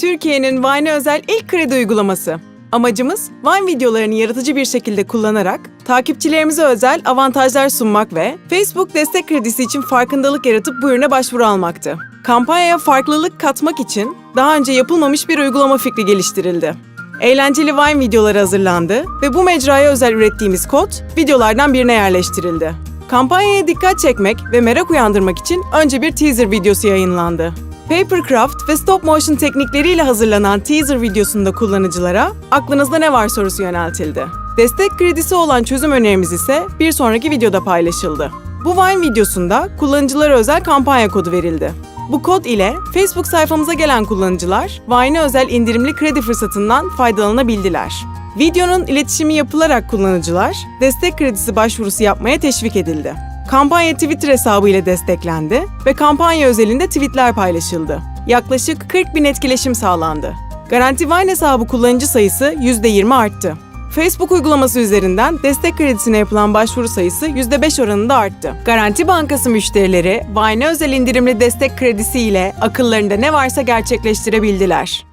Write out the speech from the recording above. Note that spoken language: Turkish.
Türkiye'nin Vine'e özel ilk kredi uygulaması. Amacımız Vine videolarını yaratıcı bir şekilde kullanarak takipçilerimize özel avantajlar sunmak ve Facebook destek kredisi için farkındalık yaratıp bu ürüne başvuru almaktı. Kampanyaya farklılık katmak için daha önce yapılmamış bir uygulama fikri geliştirildi. Eğlenceli Vine videoları hazırlandı ve bu mecraya özel ürettiğimiz kod videolardan birine yerleştirildi. Kampanyaya dikkat çekmek ve merak uyandırmak için önce bir teaser videosu yayınlandı. Papercraft ve stop motion teknikleriyle hazırlanan teaser videosunda kullanıcılara aklınızda ne var sorusu yöneltildi. Destek kredisi olan çözüm önerimiz ise bir sonraki videoda paylaşıldı. Bu Vine videosunda kullanıcılara özel kampanya kodu verildi. Bu kod ile Facebook sayfamıza gelen kullanıcılar Vine'e özel indirimli kredi fırsatından faydalanabildiler. Videonun iletişimi yapılarak kullanıcılar destek kredisi başvurusu yapmaya teşvik edildi. Kampanya Twitter hesabı ile desteklendi ve kampanya özelinde tweetler paylaşıldı. Yaklaşık 40 bin etkileşim sağlandı. Garanti Vine hesabı kullanıcı sayısı %20 arttı. Facebook uygulaması üzerinden destek kredisine yapılan başvuru sayısı %5 oranında arttı. Garanti Bankası müşterileri Vine özel indirimli destek kredisi ile akıllarında ne varsa gerçekleştirebildiler.